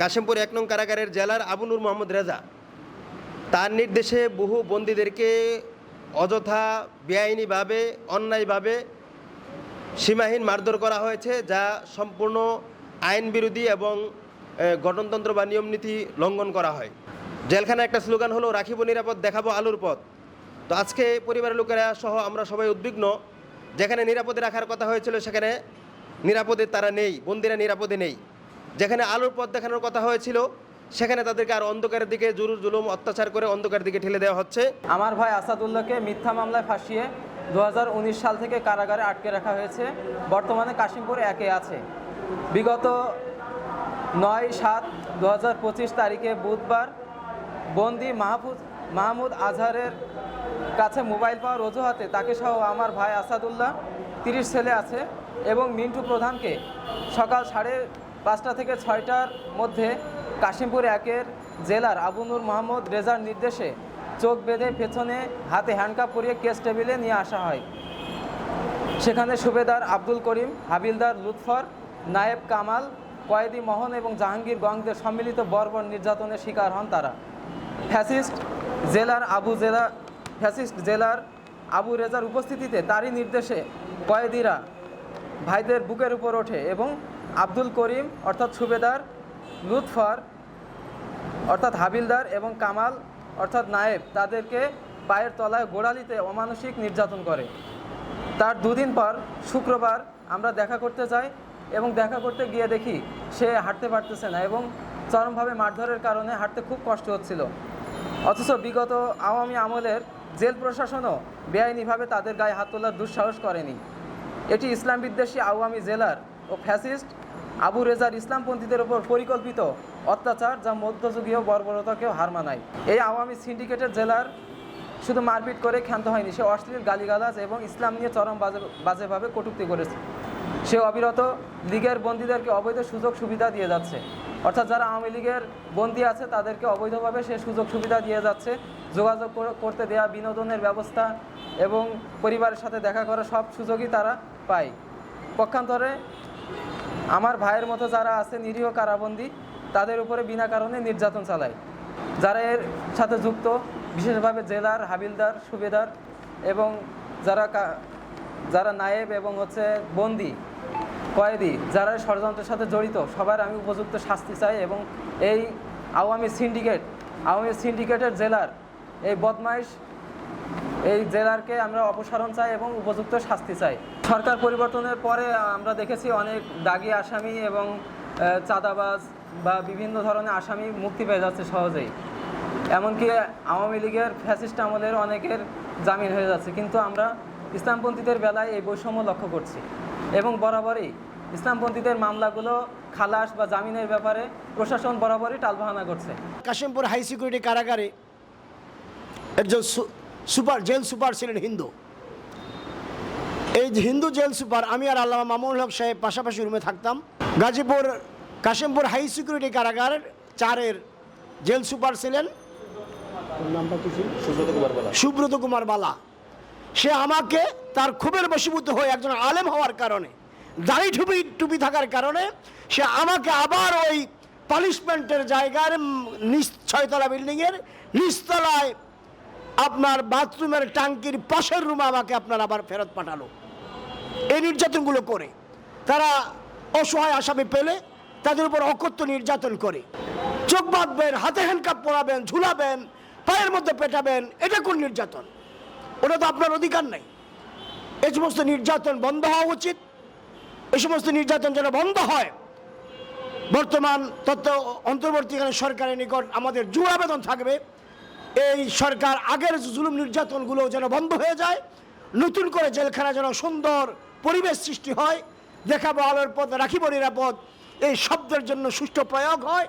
কাশিমপুর এক নং কারাগারের জেলার আবুনুর মোহাম্মদ রেজা। তার নির্দেশে বহু বন্দীদেরকে অযথা বেআইনিভাবে অন্যায়ভাবে সীমাহীন মারধর করা হয়েছে যা সম্পূর্ণ আইন বিরোধী এবং এ, গঠনতন্ত্র বা নিয়মনীতি লঙ্ঘন করা হয়। জেলখানা একটা স্লোগান হলো রাখিব নিরাপদ দেখাবো আলুর পথ। তো আজকে পরিবারের লোকেরা সহ আমরা সবাই উদ্বিগ্ন। যেখানে নিরাপদে রাখার কথা হয়েছিল সেখানে নিরাপদে তারা নেই বন্দিরা নিরাপদে নেই। যেখানে আলুর পথ দেখানোর কথা হয়েছিল, সেখানে তাদেরকে আর অন্ধকারের দিকে জুরুর জুলুম, অত্যাচার করে অন্ধকারের দিকে ঠেলে দেওয়া হচ্ছে। আমার ভাই আসাদুল্লাহকে মিথ্যা মামলায় ফাঁসিয়ে দু হাজার উনিশ সাল থেকে কারাগারে আটকে রাখা হয়েছে। বর্তমানে কাশিমপুর একে আছে। বিগত নয় সাত দু তারিখে বুধবার বন্দি মাহফুজ, মাহমুদ আজহারের কাছে মোবাইল পাওয়ার অজুহাতে তাকে সহ আমার ভাই আসাদুল্লাহ তিরিশ ছেলে আছে এবং মিন্টু প্রধানকে সকাল সাড়ে পাঁচটা থেকে ছয়টার মধ্যে কাশিমপুর একের জেলার আবুনুর মোহাম্মদ রেজার নির্দেশে চোখ বেঁধে পেছনে হাতে হ্যান্ডকাপ পরিয়ে কেস টেবিলে নিয়ে আসা হয়। সেখানে সুবেদার আব্দুল করিম, হাবিলদার লুৎফর, নায়েব কামাল, কয়েদি মোহন এবং জাহাঙ্গীর গংদের সম্মিলিত বর্বর নির্যাতনের শিকার হন তারা। ফ্যাসিস্ট জেলার আবু জেলা, ফ্যাসিস্ট জেলার আবু রেজার উপস্থিতিতে তারই নির্দেশে কয়েদিরা ভাইদের বুকের উপর ওঠে এবং আব্দুল করিম, অর্থাৎ সুবেদার, লুৎফর, অর্থাৎ হাবিলদার এবং কামাল, অর্থাৎ নায়েব, তাদেরকে পায়ের তলায় গোড়ালিতে অমানসিক নির্যাতন করে। তার দুদিন পর, শুক্রবার, আমরা দেখা করতে যাই এবং দেখা করতে গিয়ে দেখি সে হাঁটতে পারতেছে না এবং চরমভাবে মারধরের কারণে হাঁটতে খুব কষ্ট হচ্ছিল। অথচ বিগত আওয়ামী আমলের জেল প্রশাসনও বেআইনিভাবে তাদের গায়ে হাত তোলার দুঃসাহস করেনি। এটি ইসলাম বিদ্বেষী আওয়ামী জেলার ও ফ্যাসিস্ট আবু রেজার ইসলামপন্থীদের ওপর পরিকল্পিত অত্যাচার যা মধ্যযুগীয় বর্বরতাকেও হার মানায়। এই আওয়ামী সিন্ডিকেটের জেলার শুধু মারপিট করে ক্ষান্ত হয়নি সে অশ্লীল গালিগালাজ এবং ইসলাম নিয়ে চরম বাজে, বাজেভাবে কটূক্তি করেছে। সে অবিরত লীগের বন্দীদেরকে অবৈধ সুযোগ সুবিধা দিয়ে যাচ্ছে। অর্থাৎ যারা আওয়ামী লীগের বন্দী আছে, তাদেরকে অবৈধভাবে সে সুযোগ সুবিধা দিয়ে যাচ্ছে। যোগাযোগ করতে দেয়া বিনোদনের ব্যবস্থা এবং পরিবারের সাথে দেখা করা সব সুযোগই তারা পায়। পক্ষান্তরে আমার ভাইয়ের মতো যারা আছে নিরীহ কারাবন্দী, তাদের উপরে বিনা কারণে নির্যাতন চালায়। যারা এর সাথে যুক্ত, বিশেষভাবে জেলার হাবিলদার, সুবেদার এবং যারা যারা নায়েব এবং হচ্ছে বন্দি, কয়েদি, যারা ষড়যন্ত্রের সাথে জড়িত, সবার আমি উপযুক্ত শাস্তি চাই এবং এই আওয়ামী সিন্ডিকেট, আওয়ামী সিন্ডিকেটের জেলার এই বদমাইশ, এই জেলারকে আমরা অপসারণ চাই এবং উপযুক্ত শাস্তি চাই। সরকার পরিবর্তনের পরে আমরা দেখেছি অনেক দাগি আসামি এবং চাঁদাবাজ বা বিভিন্ন ধরনের আসামি মুক্তি পেয়ে যাচ্ছে সহজেই। এমনকি আওয়ামী লীগের ফ্যাসিস্ট আমলের অনেকের জামিন হয়ে যাচ্ছে। কিন্তু আমরা ইসলামপন্থীদের বেলায় এই বৈষম্য লক্ষ্য করছি এবং বরাবরই ইসলামপন্থীদের মামলাগুলো খালাস বা জামিনের ব্যাপারে প্রশাসন বরাবরই টালবাহানা করছে। কাশিমপুর হাই সিকিউরিটি কারাগারে একজন সুপার, জেল সুপার ছিলেন হিন্দু। এই হিন্দু জেল সুপার, আমি আর আল্লামা মামুনুল হক সাহেব পাশাপাশি রুমে থাকতাম। গাজীপুর, কাশিমপুর হাই সিকিউরিটি কারাগার চারের জেল সুপার ছিলেন। সুব্রত কুমার বালা। সে আমাকে তার ক্ষোভের বশীভূত হয়ে একজন আলেম হওয়ার কারণে, দাড়ি টুপি টুপি থাকার কারণে, সে আমাকে আবার ওই পানিশমেন্টের জায়গার ছয়তলা বিল্ডিংয়ের নিচতলায় আপনার বাথরুমের ট্যাঙ্কির পাশের রুমে আমাকে আপনার আবার ফেরত পাঠালো। এই নির্যাতনগুলো করে। তারা অসহায় আসামি পেলে তাদের উপর অকথ্য নির্যাতন করে। চোখ বাঁধবেন, হাতে হ্যান্ডকাপ পরাবেন, ঝুলাবেন, পায়ের মধ্যে পেটাবেন, এটা কোন নির্যাতন? ওটা তো আপনার অধিকার নেই। এই সমস্ত নির্যাতন বন্ধ হওয়া উচিত। এই সমস্ত নির্যাতন যেন বন্ধ হয়, বর্তমান তথ্য অন্তর্বর্তীকালীন সরকারের নিকট আমাদের জোর আবেদন থাকবে। এই সরকার আগের জুলুম নির্যাতনগুলো যেন বন্ধ হয়ে যায় নতুন করে জেলখানা যেন সুন্দর পরিবেশ সৃষ্টি হয়, দেখাবো আলোর পথ, রাখিব নিরাপদ। এই শব্দের জন্য সুষ্ঠু প্রয়োগ হয়।